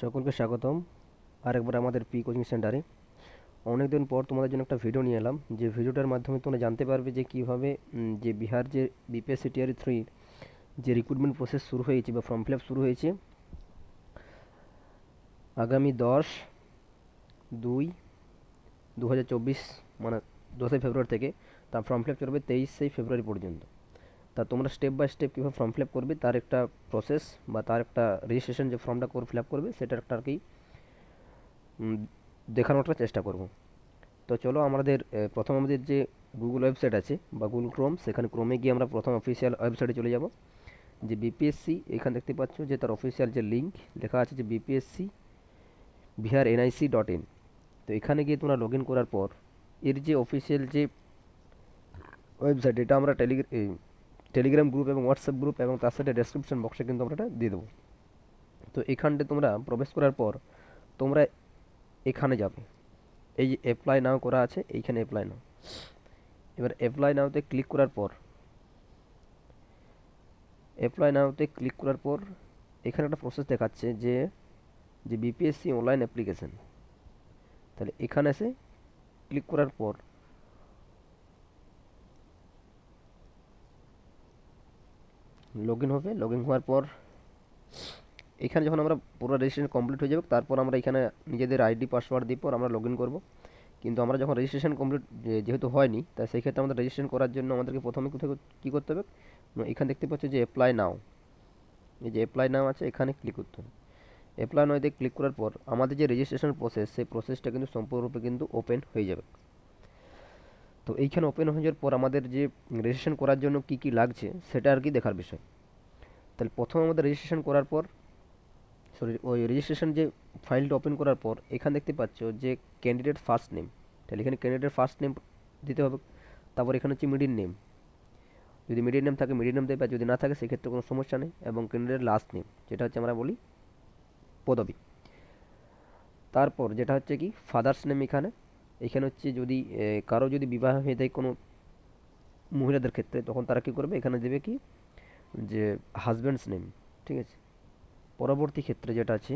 সকলকে স্বাগতম। আরেকবার আমাদের পি কোচিং সেন্টারে। অনেক দিন পর তোমাদের জন্য একটা ভিডিও নিয়ে এলাম। যে ভিডিওটার মাধ্যমে তোমরা জানতে পারবে যে কীভাবে যে বিহার যে বিপিএসসি টিআর থ্রি যে রিক্রুটমেন্ট প্রসেস শুরু হয়েছে বা ফর্ম ফিল শুরু হয়েছে, আগামী দশ দুই দু মানে দশই ফেব্রুয়ারি থেকে, তার ফর্ম ফিল চলবে তেইশে ফেব্রুয়ারি পর্যন্ত। তা তোমরা স্টেপ বাই স্টেপ কীভাবে ফর্ম ফিল আপ করবে তার একটা প্রসেস বা তার একটা রেজিস্ট্রেশন যে ফর্মটা করে ফিল আপ করবে সেটার একটা আর কি উম, দেখানোটা চেষ্টা করব। তো চলো আমাদের প্রথম আমাদের যে গুগল ওয়েবসাইট আছে বা গুগল ক্রোম সেখানে ক্রোমে গিয়ে আমরা প্রথম অফিসিয়াল ওয়েবসাইটে চলে যাব যে বিপিএসসি এখানে দেখতে পাচ্ছ যে তার অফিসিয়াল যে লিঙ্ক লেখা আছে যে BPSC Bihar NIC dot in তো এখানে গিয়ে তোমরা লগ করার পর এর যে অফিসিয়াল যে ওয়েবসাইট এটা আমরা টেলিগ্রাম টেলিগ্রাম গ্রুপ এবং হোয়াটসঅ্যাপ গ্রুপ এবং তার সাথে ডেসক্রিপশন বক্সে কিন্তু আমরা এটা দিয়ে দেবো। তো এখানটা তোমরা প্রবেশ করার পর তোমরা এখানে যাবে। এই যে অ্যাপ্লাই নাও করা আছে, এইখানে অ্যাপ্লাই নাও এবার অ্যাপ্লাই নাওতে ক্লিক করার পর অ্যাপ্লাই নাওতে ক্লিক করার পর এখানে একটা প্রসেস দেখাচ্ছে যে যে বিপিএসসি অনলাইন অ্যাপ্লিকেশন তাহলে এখানে এসে ক্লিক করার পর লগ ইন হবে লগ ইন হওয়ার পর এখানে যখন আমরা পুরো রেজিস্ট্রেশন কমপ্লিট হয়ে যাবে, তারপর আমরা এখানে নিজেদের আইডি পাসওয়ার্ড দিয়ে পর আমরা লগ ইন করব। কিন্তু আমরা যখন রেজিস্ট্রেশন কমপ্লিট যেহেতু হয়নি তাই সেই ক্ষেত্রে আমাদের রেজিস্ট্রেশন করার জন্য আমাদেরকে প্রথমে কোথায় কী করতে হবে? এখানে দেখতে পাচ্ছ যে অ্যাপ্লাই নাও এই যে অ্যাপ্লাই নাও আছে, এখানে ক্লিক করতে হবে। অ্যাপ্লাই নাও দিয়ে ক্লিক করার পর আমাদের যে রেজিস্ট্রেশন প্রসেস সেই প্রসেসটা কিন্তু সম্পূর্ণরূপে কিন্তু ওপেন হয়ে যাবে। তো এইখানে ওপেন হয়ে যাওয়ার পর আমাদের যে রেজিস্ট্রেশন করার জন্য কি কি লাগছে, সেটা আর কি দেখার বিষয়। তাহলে প্রথম আমাদের রেজিস্ট্রেশন করার পর সরি ওই রেজিস্ট্রেশন যে ফাইলটা ওপেন করার পর, এখানে দেখতে পাচ্ছ যে ক্যান্ডিডেট ফার্স্ট নেম তাহলে এখানে ক্যান্ডিডেট ফার্স্ট নেম দিতে হবে, তারপর এখানে হচ্ছে মিডিল নেম যদি মিডিল নেম থাকে মিডিল নেম দেবে আর যদি না থাকে, সেক্ষেত্রে কোনো সমস্যা নেই, এবং ক্যান্ডিডেট লাস্ট নেম যেটা হচ্ছে আমরা বলি পদবি। তারপর যেটা হচ্ছে কি ফাদার্স নেম এখানে। এখানে হচ্ছে যদি কারও যদি বিবাহ হয়ে যায় কোনো মহিলাদের ক্ষেত্রে, তখন তারা কী করবে? এখানে দেবে কি? যে হাজব্যান্ডস নেম ঠিক আছে? পরবর্তী ক্ষেত্রে যেটা আছে,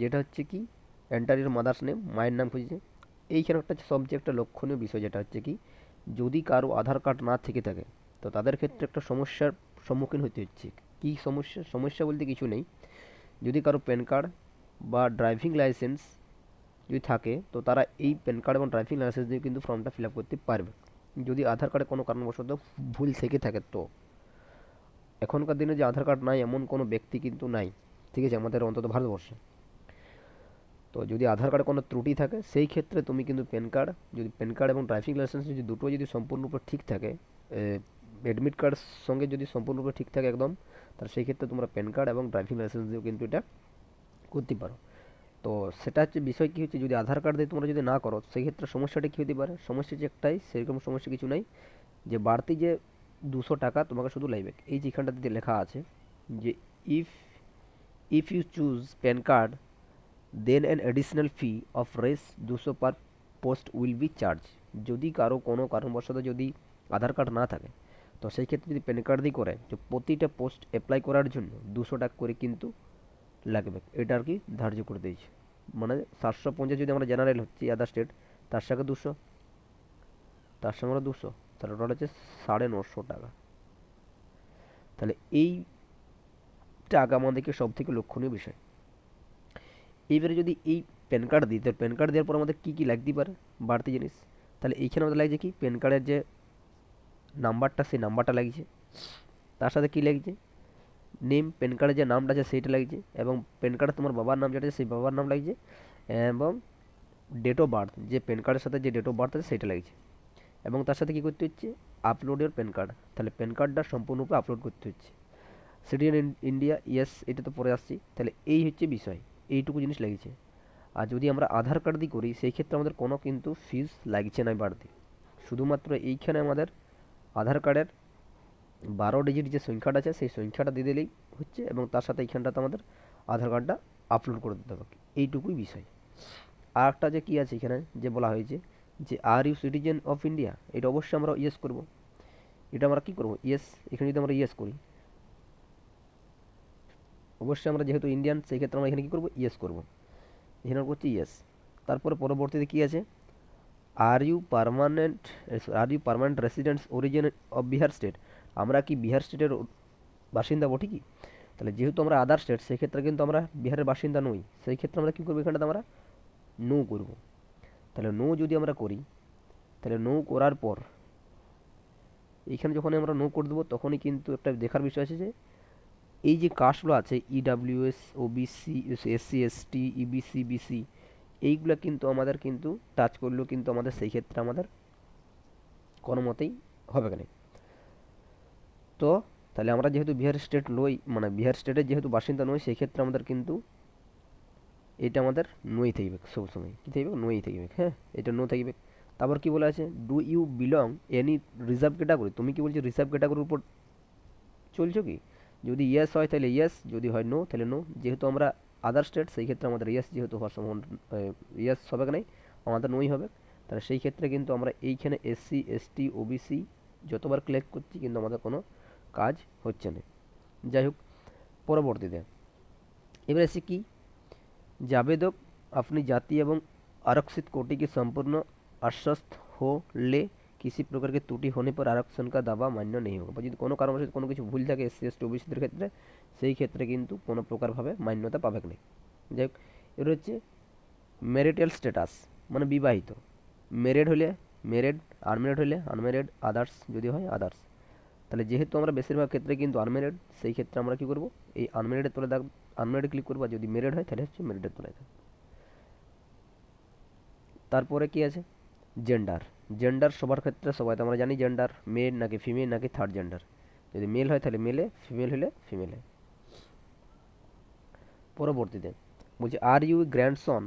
যেটা হচ্ছে কি? এন্টার ইউর মাদার্স নেম মায়ের নাম খুঁজছে এইখানে একটা সবচেয়ে একটা লক্ষণীয় বিষয় যেটা হচ্ছে কি? যদি কারও আধার কার্ড না থেকে থাকে, তো তাদের ক্ষেত্রে একটা সমস্যার সম্মুখীন হতে হচ্ছে। কি সমস্যা? সমস্যা বলতে কিছু নেই। যদি কারও প্যান কার্ড বা ড্রাইভিং লাইসেন্স যদি থাকে, তো তারা এই প্যান কার্ড এবং ড্রাইভিং লাইসেন্স দিয়ে কিন্তু ফর্মটা ফিল আপ করতে পারবে। যদি আধার কার্ডে কোনো কারণবশত ভুল থেকে থাকে, তো এখনকার দিনে যে আধার কার্ড নাই, এমন কোনো ব্যক্তি কিন্তু নাই। ঠিক আছে, আমাদের অন্তত ভারতবর্ষে। তো যদি আধার কার্ডে কোনো ত্রুটি থাকে, সেই ক্ষেত্রে তুমি কিন্তু প্যান কার্ড যদি প্যান কার্ড এবং ড্রাইভিং লাইসেন্স যদি দুটো যদি সম্পূর্ণরূপে ঠিক থাকে অ্যাডমিট কার্ডের সঙ্গে যদি সম্পূর্ণরূপে ঠিক থাকে একদম, তাহলে সেই ক্ষেত্রে তোমরা প্যান কার্ড এবং ড্রাইভিং লাইসেন্স দিয়েও কিন্তু এটা করতে পারো। তো সেটা হচ্ছে বিষয় কী হচ্ছে যদি আধার কার্ড দিয়ে তোমরা যদি না করো সেই ক্ষেত্রে সমস্যাটা কী হতে পারে? সমস্যা যে একটাই, সেরকম সমস্যা কিছু নাই। যে বাড়তি যে দুশো টাকা তোমাকে শুধু লাগবে, এই যে এখানটাতে লেখা আছে যে if if you choose PAN card then an additional fee of Rs দুশো per post will be charge যদি কারও কোনো কারণবশত যদি আধার কার্ড না থাকে, তো সেই ক্ষেত্রে যদি প্যান কার্ড দিয়ে করে, তো প্রতিটা পোস্ট অ্যাপ্লাই করার জন্য দুশো টাকা করে কিন্তু লাগবে। এটা আর কি ধার্য করে দিয়েছে। মানে সাতশো পঞ্চাশ যদি আমরা জেনারেল হচ্ছি আদার স্টেট তার সঙ্গে দুশো। তার সঙ্গে আমরা দুশো। তাহলে ওটা হচ্ছে সাড়ে নশো টাকা। তাহলে এই টাকা আমাদেরকে সব থেকে লক্ষণীয় বিষয়। এইবারে যদি এই প্যান কার্ড দিই তাহলে প্যান কার্ড দেওয়ার পর আমাদের কী কী লাগতে পারে? বাড়তি জিনিস। তাহলে এইখানে আমাদের লাগছে কি? প্যান কার্ডের যে নাম্বারটা সেই নাম্বারটা লাগছে। তার সাথে কী লাগছে? নেম প্যান কার্ডের যে নামটা আছে সেইটা লাগছে এবং প্যান কার্ডে তোমার বাবার নাম যেটা আছে সেই বাবার নাম লাগছে এবং ডেট অফ বার্থ যে প্যান কার্ডের সাথে যে ডেট অফ বার্থ আছে সেইটা লাগছে এবং তার সাথে কী করতে হচ্ছে? আপলোড ইউর প্যান কার্ড তাহলে প্যান কার্ডটা সম্পূর্ণরূপে আপলোড করতে হচ্ছে। সিটিজেন ইন্ডিয়া ইয়েস এটা তো পরে আসছি। তাহলে এই হচ্ছে বিষয়, এইটুকু জিনিস লেগেছে আর যদি আমরা আধার কার্ড দিয়ে করি, সেই ক্ষেত্রে আমাদের কোনো কিন্তু ফিজ লাগছে না বাড়তি। শুধুমাত্র এইখানে আমাদের আধার কার্ডের বারো ডিজিট যে সংখ্যাটা আছে, সেই সংখ্যাটা দিয়ে দিলেই হচ্ছে এবং তার সাথে এইখানটাতে আমাদের আধার কার্ডটা আপলোড করে দিতে হবে। এইটুকুই বিষয়। আর একটা যে কী আছে এখানে, যে বলা হয়েছে যে are you citizen of India এটা অবশ্যই আমরা ইয়েস করব। এটা আমরা কী করব? ইয়েস এখানে যদি আমরা ইয়েস করি, অবশ্যই আমরা যেহেতু ইন্ডিয়ান সেই ক্ষেত্রে আমরা এখানে কী করব? ইয়েস করব। এখানে করছি ইয়েস তারপরে পরবর্তীতে কী আছে? Are you permanent are you permanent residents origin of Bihar state আমরা কি বিহার স্টেটের বাসিন্দা বটি কি? তাহলে যেহেতু আমরা আদার স্টেট সেই ক্ষেত্রে কিন্তু আমরা বিহারের বাসিন্দা নই। সেই ক্ষেত্রে আমরা কী করব এখানটাতে আমরা? নো করব। তাহলে নো যদি আমরা করি, তাহলে নো করার পর এইখানে যখন আমরা নো করে দেবো, তখনই কিন্তু একটা দেখার বিষয় আছে যে, এই যে কাস্টগুলো আছে EWS OBC SC ST EBC BC এইগুলো কিন্তু আমাদের কিন্তু টাচ করলেও কিন্তু আমাদের সেই ক্ষেত্রে আমাদের কোনো মতেই হবে কেন তো তাহলে আমরা যেহেতু বিহার স্টেট নই মানে বিহার স্টেটের যেহেতু বাসিন্দা নই সেই ক্ষেত্রে আমাদের কিন্তু এটা আমাদের নই থাকবে সবসময় কী থাকবে? নই থাকবে হ্যাঁ? এটা নো থাকবে। তারপর কি বলা আছে? Do you belong any reserve category তুমি কি বলছো রিজার্ভ ক্যাটাগরির উপর চলছো কি? যদি ইয়েস হয় তাহলে ইয়েস যদি হয় নো তাহলে নো যেহেতু আমরা আদার স্টেট সেই ক্ষেত্রে আমাদের ইয়েস যেহেতু হওয়ার সম্ভাবনা ইয়েস হবে নাই, আমাদের নই হবে। তাহলে সেই ক্ষেত্রে কিন্তু আমরা এইখানে এসসি এসটি ওবিসি যতবার ক্লিক করছি কিন্তু আমাদের কোনো কাজ হচ্ছে না যাই হোক পরবর্তীতে এবার এসে কি যে আবেদক আপনি জাতি এবং आरक्षित कोटि की संपूर्ण आश्वस्त हो ले किसी प्रकार के त्रुटि होने पर आरक्षण का दावा मान्य नहीं होगा বা যদি কোনো কারণবশত কোনো কিছু ভুল থাকে এসসি এসটি ওবিসিদের ক্ষেত্রে সেই ক্ষেত্রে কিন্তু কোনো প্রকারভাবে মান্যতা পাবে না যাই হোক এবার হচ্ছে ম্যারিটাল স্ট্যাটাস মানে বিবাহিত ম্যারেড হলে ম্যারেড আনম্যারেড হলে আনম্যারেড আদার্স যদি হয় আদার্স তাহলে যেহেতু আমরা বেশিরভাগ ক্ষেত্রে কিন্তু আনম্যারেড সেই ক্ষেত্রে আমরা কী করব? এই আনম্যারেডের তলে দাগ আনম্যারেড ক্লিক করব যদি ম্যারেড হয়, তাহলে হচ্ছে মেরিডের তলায় থাকবে তারপরে কি আছে? জেন্ডার জেন্ডার সবার ক্ষেত্রে সবাই তো আমরা জানি জেন্ডার মেল নাকি ফিমেল নাকি থার্ড জেন্ডার যদি মেল হয়, তাহলে মেলে ফিমেল হলে ফিমেলে পরবর্তীতে বলছি are you grandson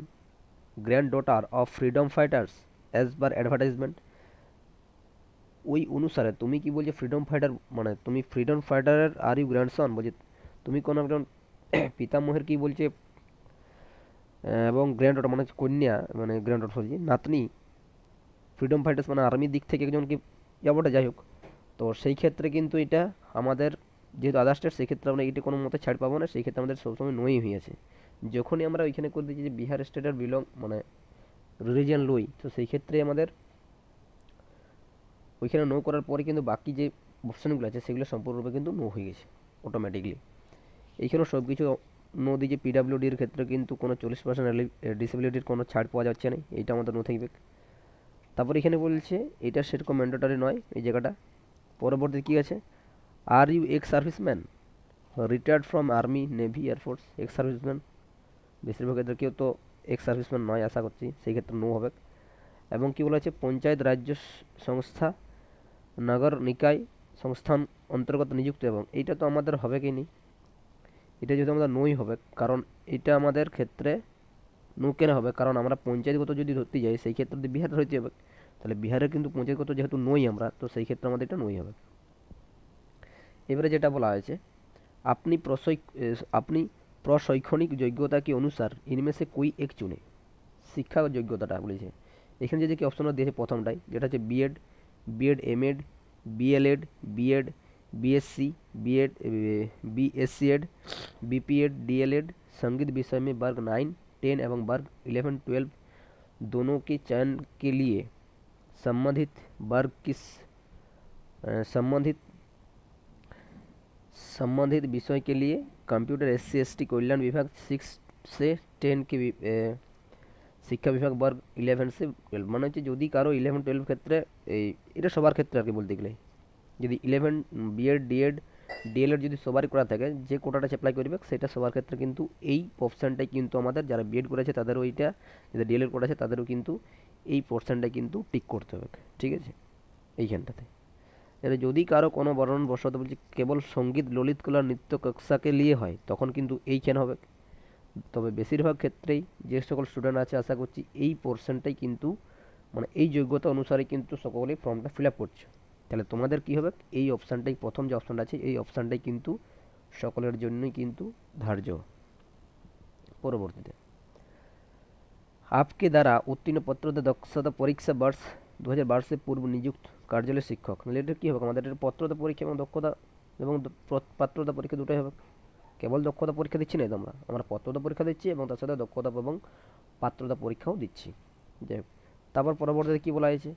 granddaughter of freedom fighters as per advertisement ওই অনুসারে তুমি কি বলছো ফ্রিডম ফাইটার মানে তুমি ফ্রিডম ফাইটারের আর ইউ গ্র্যান্ডসন বলছে, তুমি কোনো একজন পিতামহের কি বলছে এবং গ্র্যান্ড মানে কন্যা মানে গ্র্যান্ড সরি নাতনি? ফ্রিডম ফাইটার্স মানে আর্মির দিক থেকে একজন কি যাবোটা যাই হোক। তো সেই ক্ষেত্রে কিন্তু এটা আমাদের, যেহেতু আদার স্টেট সেই ক্ষেত্রে আমরা এটা কোনো মতে ছাড় পাবো না, সেই ক্ষেত্রে আমাদের সবসময় নই হয়েছে যখনই আমরা ওইখানে করে দিচ্ছি যে বিহার স্টেটের বিলং মানে রিলিজিয়ান লই, তো সেই ক্ষেত্রে আমাদের ওইখানে নো করার পরে কিন্তু বাকি যে অপশানগুলো আছে, সেগুলো সম্পূর্ণরূপে কিন্তু নো হয়ে গেছে অটোমেটিকলি এইখানেও সব কিছু নো দিয়েছে পিডাব্লিউডির ক্ষেত্রে কিন্তু কোনো চল্লিশ পার্সেন্ট ডিসেবিলিটির কোনো ছাড় পাওয়া যাচ্ছে না, এইটা আমাদের নো থাকবে তারপর এখানে বলছে, এটা সেরকম ম্যান্ডেটারি নয় এই জায়গাটা। পরবর্তী কী আছে? Are you ex serviceman retired from army navy air force ex serviceman বেশিরভাগ ক্ষেত্রে কেউ তো এক্স সার্ভিসম্যান নয়, আশা করছি, সেই ক্ষেত্রে নো হবে। এবং কী বলা হচ্ছে পঞ্চায়েত রাজ্য সংস্থা নগর নিকায় সংস্থান অন্তর্গত নিযুক্ত এবং এইটা তো আমাদের হবে কি নি? এটা যেহেতু আমাদের নই হবে, কারণ এটা আমাদের ক্ষেত্রে নু কেন হবে? কারণ আমরা পঞ্চায়েতগত যদি ধরতে যাই, সেই ক্ষেত্রে যদি বিহার ধরতে হবে, তাহলে বিহারে কিন্তু পঞ্চায়েতগত যেহেতু নই আমরা, তো সেই ক্ষেত্রে আমাদের এটা নই হবে। এবারে যেটা বলা হয়েছে, আপনি প্রশৈ আপনি প্রশৈক্ষণিক যোগ্যতা কি অনুসার ইনমেসে কুই এক চুনে? শিক্ষা যোগ্যতাটা বলেছে। এখানে যদি কি অপশনটা দিয়েছে প্রথমটাই, যেটা হচ্ছে B Ed B Ed M Ed B L Ed B Ed B S C B Ed B S C Ed B P Ed D L Ed संगीत विषय में वर्ग नाइन टेन एवं वर्ग इलेवन ट्वेल्व दोनों के चयन के लिए संबंधित वर्ग किस संबंधित संबंधित विषय के लिए computer S C S T कल्याण विभाग सिक्स से टेन के শিক্ষা বিভাগ বর্গ ইলেভেন সে টুয়েলভ মানে হচ্ছে যদি কারও ইলেভেন টুয়েলভ ক্ষেত্রে এই, এটা সবার ক্ষেত্রে আর কি বলতে গেলে। যদি ইলেভেন বিএড ডিএড ডিএলএড যদি সবারই করা থাকে, যে কোটাটা অ্যাপ্লাই করবে, সেটা সবার ক্ষেত্রে কিন্তু এই অপশানটাই কিন্তু আমাদের, যারা বিএড করেছে তাদেরও এইটা, যাদের ডিএলএড করেছে তাদেরও কিন্তু এই পোর্শনটাই কিন্তু টিক করতে হবে, ঠিক আছে? এইখানটাতে। এবার যদি কারও কোনো বর্ণন বসত বলছে, কেবল সংগীত, ললিত কলা, নৃত্য, কক্ষাকে নিয়ে হয়, তখন কিন্তু এইখানে হবে? তবে বেশিরভাগ ক্ষেত্রেই যে সকল স্টুডেন্ট আছে, আশা করছি এই পোর্শনটাই কিন্তু মানে এই যোগ্যতা অনুসারে কিন্তু সকলেই ফর্মটা ফিল আপ করছে। তাহলে তোমাদের কী হবে? এই অপশানটাই প্রথম যে অপশানটা আছে, এই অপশানটাই কিন্তু সকলের জন্যই কিন্তু ধার্য। পরবর্তীতে, আপকে দ্বারা উত্তীর্ণ পত্রতে দক্ষতা পরীক্ষা বর্ষ দু হাজার পূর্ব নিযুক্ত কার্যালয় শিক্ষক। এটা কী হবে? আমাদের পত্রতা পরীক্ষা এবং দক্ষতা এবং পাত্রতা পরীক্ষা দুটোই হবে। কেবল দক্ষতা পরীক্ষা দিচ্ছি না তোমরা। আমরা পত্রতা পরীক্ষা দিচ্ছি এবং তার সাথে দক্ষতা এবং পাত্রতা পরীক্ষাও দিচ্ছি। যাই তারপর পরবর্তীতে কী বলা হয়েছে?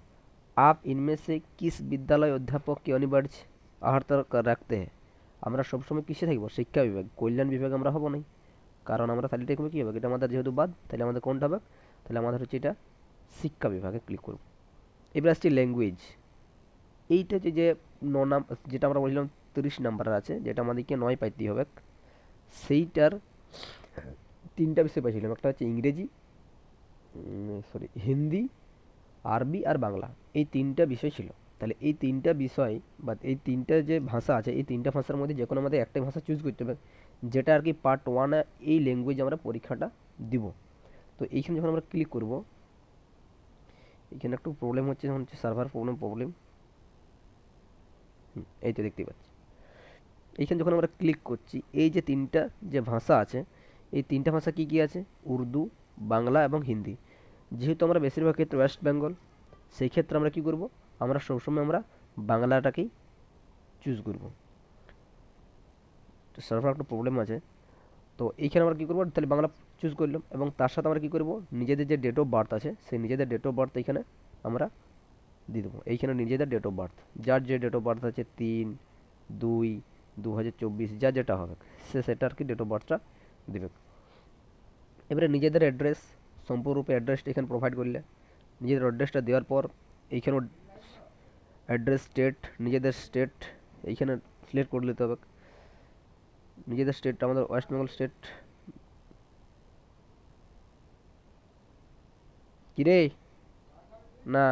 আপ ইনমেসে কিস বিদ্যালয় অধ্যাপক কী অনিবার্য আহারতা রাখতে আমরা সবসময় কিসে থাকব? শিক্ষা বিভাগ। কল্যাণ বিভাগে আমরা হব নাই। কারণ আমরা তাহলে দেখব কী হবে এটা আমাদের যেহেতু বাদ, তাহলে আমাদের কোনটা হবে? তাহলে আমাদের হচ্ছে এটা শিক্ষা বিভাগে ক্লিক করব। এবার আসছি ল্যাঙ্গুয়েজ এইটা হচ্ছে যে ন নাম, যেটা আমরা বলছিলাম তিরিশ নাম্বার আছে, যেটা আমাদেরকে নয় পাইতেই হবে। সেইটার তিনটা বিষয় পাইছিলাম। একটা হচ্ছে ইংরেজি সরি হিন্দি, আরবি আর বাংলা। এই তিনটা বিষয় ছিল। তাহলে এই তিনটা বিষয় বা এই তিনটা যে ভাষা আছে, এই তিনটা ভাষার মধ্যে যে কোনো আমাদের একটা ভাষা চুজ করতে হবে, যেটা আর কি পার্ট ওয়ানে এই ল্যাঙ্গুয়েজ আমরা পরীক্ষাটা দিব। তো এইখানে যখন আমরা ক্লিক করব, এখানে একটু প্রবলেম হচ্ছে, যখন হচ্ছে সার্ভার প্রবলেম প্রবলেম এই তো দেখতেই পাচ্ছি। এইখানে যখন আমরা ক্লিক করছি, এই যে তিনটা যে ভাষা আছে, এই তিনটা ভাষা কি কি আছে? উর্দু, বাংলা এবং হিন্দি। যেহেতু আমরা বেশিরভাগ ক্ষেত্রে ওয়েস্ট বেঙ্গল সেই ক্ষেত্রে আমরা কি করব? আমরা সবসময় আমরা বাংলাটাকেই চুজ করব। তো সার্ভার একটা প্রবলেম আছে। তো এইখানে আমরা কী করব? তাহলে বাংলা চুজ করলাম এবং তার সাথে আমরা কী করব? নিজেদের যে ডেট অফ বার্থ আছে, সেই নিজেদের ডেট অফ বার্থ এখানে আমরা দিয়ে দেবো। এইখানে নিজেদের ডেট অফ বার্থ যার যে ডেট অফ বার্থ আছে, তিন, দুই দু হাজার চব্বিশ যা যেটা হবে, সে সেটা আর কি ডেট অফ বার্থটা দেবে। এবারে নিজেদের অ্যাড্রেস সম্পূর্ণরূপে অ্যাড্রেসটা এখানে প্রোভাইড করলে, নিজেদের অ্যাড্রেসটা দেওয়ার পর এইখানে অ্যাড্রেস স্টেট নিজেদের স্টেট এইখানে সিলেক্ট করে নিতে হবে। নিজেদের স্টেটটা আমাদের ওয়েস্ট বেঙ্গল স্টেট কিরে না।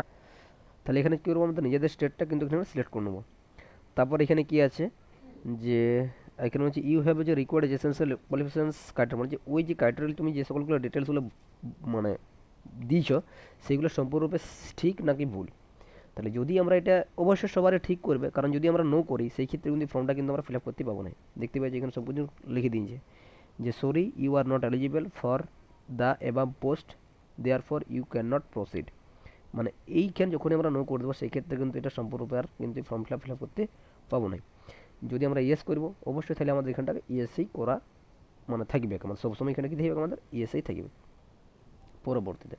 তাহলে এখানে কী করব আমাদের নিজেদের স্টেটটা কিন্তু এখানে সিলেক্ট করে নেব। তারপর এখানে কি আছে? যে এখানে হচ্ছে ইউ হ্যাভ যে রিকোয়ার্ড এসেন্সিয়াল কোয়ালিফিকেশনস ক্রাইটেরিয়া মানে যে ওই যে ক্রাইটেরিয়া তুমি যে সকলগুলো ডিটেলসগুলো মানে দিয়েছ, সেগুলো সম্পূর্ণরূপে ঠিক নাকি ভুল? তাহলে যদি আমরা এটা অবশ্যই সবারই ঠিক করবে, কারণ যদি আমরা নো করি, সেই ক্ষেত্রে কিন্তু ফর্মটা কিন্তু আমরা ফিল আপ করতে পাবো না। দেখতে পাচ্ছি এখানে সব কিছু লিখে দিয়েছে। যে sorry you are not eligible for the above post therefore you can not proceed মানে এইখানে যখনই আমরা নো করে দেবো, সেই ক্ষেত্রে কিন্তু এটা সম্পূর্ণরূপে আর কিন্তু form fill up fill up করতে পাবো না। যদি আমরা ইয়েস করব, অবশ্যই তাহলে আমাদের এখানটাকে ইএসআই করা মানে থাকবে। আমাদের সবসময় এখানে কি থাকবে? আমাদের ইএসআই থাকবে। পরবর্তীতে।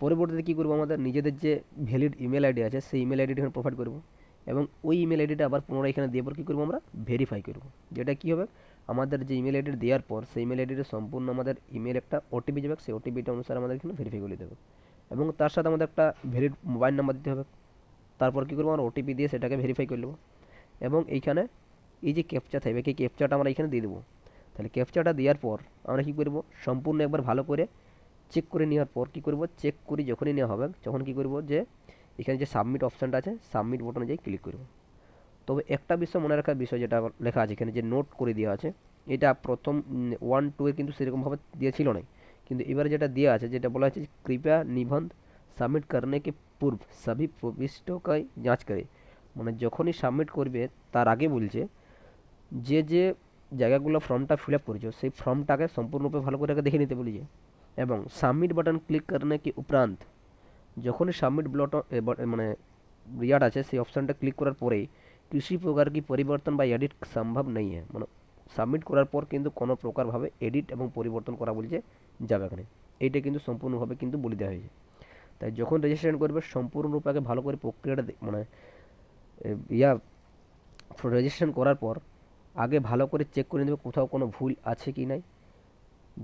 পরবর্তীতে কী করব আমাদের? নিজেদের যে ভ্যালিড ইমেল আইডি আছে, সেই ইমেল আইডিটা এখানে প্রোভাইড করব। এবং ওই ইমেল আইডিটা আবার পুনরায় এখানে দিয়ে পর কী করব আমরা? ভেরিফাই করব। যেটা কী হবে? আমাদের যে ইমেল আইডি দেওয়ার পর, সেই ইমেল আইডিটা সম্পূর্ণ আমাদের ইমেল একটা ওটিপি যাবে। সেই ওটিপিটা অনুসারে আমাদের এখানে ভেরিফাই করে দেবে এবং তার সাথে আমাদের একটা ভ্যালিড মোবাইল নাম্বার দিতে হবে। তারপর কী করব আমরা? ওটিপি দিয়ে সেটাকে ভেরিফাই করে নেব। এবং এইখানে এই যে ক্যাপচা থাকবে, এই ক্যাপচাটা আমরা এখানে দিয়ে দেবো। তাহলে ক্যাপচাটা দেওয়ার পর আমরা কী করব? সম্পূর্ণ একবার ভালো করে চেক করে নেওয়ার পর কী করব? চেক করে যখনই নেওয়া হবে, তখন কী করব যে এখানে যে সাবমিট অপশানটা আছে সাবমিট বটনে যাই ক্লিক করব। তবে একটা বিষয় মনে রাখার বিষয় যেটা লেখা আছে এখানে যে নোট করে দেওয়া আছে, এটা প্রথম ওয়ান টুয়ে কিন্তু সেরকমভাবে দেওয়া ছিল না। কিন্তু এবারে যেটা দেওয়া আছে, যেটা বলা আছে কৃপা নিবন্ধ সাবমিট করনে কে পূর্ব, সবই প্রবিষ্টকায় যাঁচ করে। মানে যখনই সাবমিট করবে, তার আগে বলছে যে যে জায়গাগুলো ফর্মটা ফিল আপ করেছ, সেই ফর্মটাকে সম্পূর্ণরূপে ভালো করে দেখে নিতে বলেছে। এবং সাবমিট বাটন ক্লিক করনে কি উপরান্ত যখনই সাবমিট ব্লটন মানে ইয়ার আছে, সেই অপশানটা ক্লিক করার পরেই কৃষি প্রকার কি পরিবর্তন বা এডিট সম্ভব নেই হ্যাঁ মানে সাবমিট করার পর কিন্তু কোনো প্রকারভাবে এডিট এবং পরিবর্তন করা বলছে যাবে এখানে এইটা কিন্তু সম্পূর্ণভাবে কিন্তু বলে দেওয়া হয়েছে। তাই যখন রেজিস্ট্রেশন করবে, সম্পূর্ণরূপে আগে ভালো করে প্রক্রিয়াটা মানে ইয়া রেজিস্ট্রেশন করার পর আগে ভালো করে চেক করে নেবে কোথাও কোনো ভুল আছে কি নাই।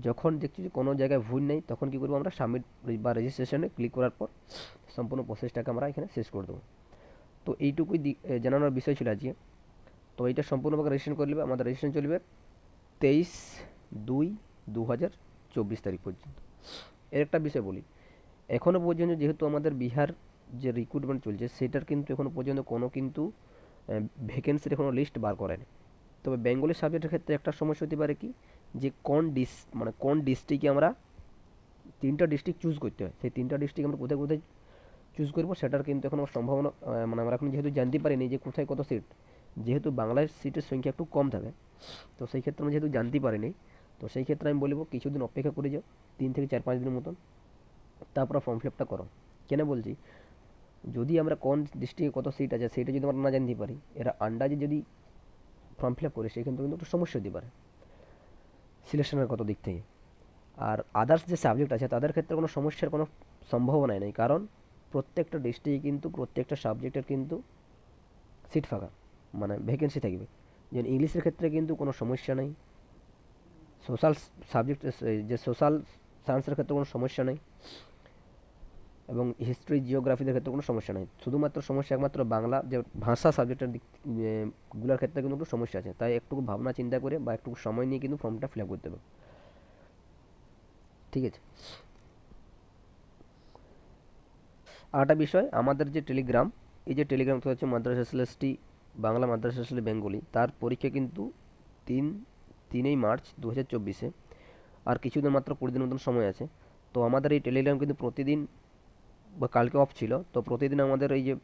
যখন দেখছি যে কোনো জায়গায় ভুল নেই, তখন কী করব আমরা সাবমিট বা রেজিস্ট্রেশনে ক্লিক করার পর সম্পূর্ণ প্রসেসটাকে আমরা এখানে শেষ করে দেবো। তো এইটুকুই জানানোর বিষয় ছিল আজকে। তো এইটা সম্পূর্ণভাবে রেজিস্ট্রেশন করে নেবে, আমাদের রেজিস্ট্রেশন চলবে তেইশ দুই দু হাজার চব্বিশ তারিখ পর্যন্ত। এর একটা বিষয় বলি এখনও পর্যন্ত যেহেতু আমাদের বিহার যে রিক্রুটমেন্ট চলছে, সেটার কিন্তু এখনও পর্যন্ত কোনো কিন্তু ভ্যাকেন্সির এখনও লিস্ট বার করেনি। তবে বেঙ্গলি সাবজেক্টের ক্ষেত্রে একটা সমস্যা হতে পারে কি? যে কোন ডিস মানে কোন ডিস্ট্রিক্টে আমরা তিনটা ডিস্ট্রিক্ট চুজ করতে হয়। সেই তিনটা ডিস্ট্রিক্ট আমরা কোথায় কোথায় চুজ করব সেটার কিন্তু এখনও সম্ভাবনা মানে আমরা এখন যেহেতু জানতে পারিনি যে কোথায় কত সিট যেহেতু বাংলায় সিটের সংখ্যা একটু কম থাকে, তো সেই ক্ষেত্রে আমরা যেহেতু জানতে পারিনি, তো সেই ক্ষেত্রে আমি বলব কিছুদিন অপেক্ষা করে যাও, তিন থেকে চার পাঁচ দিনের মতন। তারপর ফর্ম ফিল আপটা করো। কেন বলছি? যদি আমরা কোন ডিস্ট্রিক্টে কত সিট আছে, সেটা যদি আমরা না জানতে পারি, এরা আন্দাজে যদি ফর্ম ফিল আপ করে সেখানে কিন্তু একটু সমস্যা হতে পারে সিলেকশনের কত দিক থেকে। আর আদার্স যে সাবজেক্ট আছে, তাদের ক্ষেত্রে কোনো সমস্যার কোনো সম্ভাবনাই নেই, কারণ প্রত্যেকটা ডিস্ট্রিক্টে কিন্তু, প্রত্যেকটা সাবজেক্টের কিন্তু সিট ফাঁকা মানে ভ্যাকেন্সি থাকবে। যেমন ইংলিশের ক্ষেত্রে কিন্তু কোনো সমস্যা নেই সোশ্যাল সাবজেক্ট যে সোশ্যাল সায়েন্সের ক্ষেত্রে কোনো সমস্যা নেই। এবং হিস্ট্রি জিওগ্রাফিদের ক্ষেত্রে কোনো সমস্যা নেই। শুধুমাত্র সমস্যা একমাত্র বাংলা, যে ভাষা সাবজেক্টের দিকগুলোর ক্ষেত্রে কিন্তু একটু সমস্যা আছে। তাই একটু ভাবনা, চিন্তা করে বা একটু সময় নিয়ে কিন্তু ফর্মটা ফিল আপ করতে হবে। ঠিক আছে? আরেকটা বিষয়, আমাদের যে টেলিগ্রাম এই যে টেলিগ্রাম হচ্ছে Madrasa SLST Bangla Madrasa SLST Bengali তার পরীক্ষা কিন্তু তিন, তিনই মার্চ দু হাজার চব্বিশে। আর কিছুদিন মাত্র কুড়ি দিন মতন সময় আছে। তো আমাদের এই টেলিগ্রাম কিন্তু প্রতিদিন বা কালকে অফ ছিল, তো প্রতিদিন আমাদের এই যে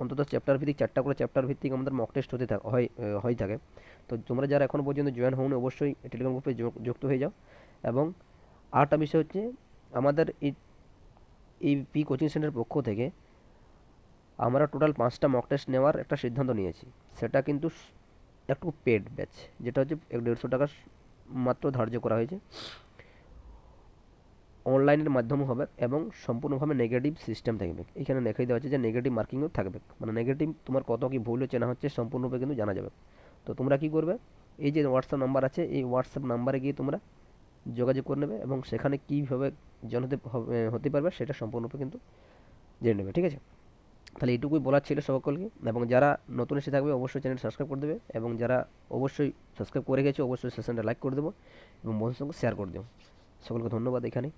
অন্তত চ্যাপ্টার ভিত্তিক, চারটা করে চ্যাপ্টার ভিত্তিক আমাদের মক টেস্ট হতে থাক, হয় হয়ে থাকে। তো তোমরা যারা এখনও পর্যন্ত জয়েন হওনি, অবশ্যই টেলিগ্রাম গ্রুপে যুক্ত হয়ে যাও। এবং আরেকটা বিষয় হচ্ছে, আমাদের এই এই পি কোচিং সেন্টারের পক্ষ থেকে আমরা টোটাল পাঁচটা মক টেস্ট নেওয়ার একটা সিদ্ধান্ত নিয়েছি। সেটা কিন্তু একটু পেড ব্যাচ যেটা হচ্ছে দেড়শো টাকা মাত্র ধার্য করা হয়েছে। অনলাইনের মাধ্যমে হবে এবং সম্পূর্ণভাবে নেগেটিভ সিস্টেম থাকবে। এখানে দেখাই দেওয়া আছে যে নেগেটিভ মার্কিংও থাকবে। মানে নেগেটিভ তোমার কত কি ভুল হচ্ছে না হচ্ছে সম্পূর্ণরূপে কিন্তু জানা যাবে। তো তোমরা কি করবে? এই যে হোয়াটসঅ্যাপ নাম্বার আছে, এই হোয়াটসঅ্যাপ নাম্বারে গিয়ে তোমরা যোগাযোগ করে নেবে এবং সেখানে কীভাবে জন হতে পারবে সেটা সম্পূর্ণরূপে কিন্তু জেনে নেবে, ঠিক আছে? তাহলে এইটুকুই বলার ছিল সকলকে। এবং যারা নতুন এসে থাকবে, অবশ্যই চ্যানেল সাবস্ক্রাইব করে দেবে এবং যারা অবশ্যই সাবস্ক্রাইব করে গেছে, অবশ্যই সেশনটা লাইক করে দেবো এবং বন্ধুর সঙ্গে শেয়ার করে দেবো। সকলকে ধন্যবাদ এখানে।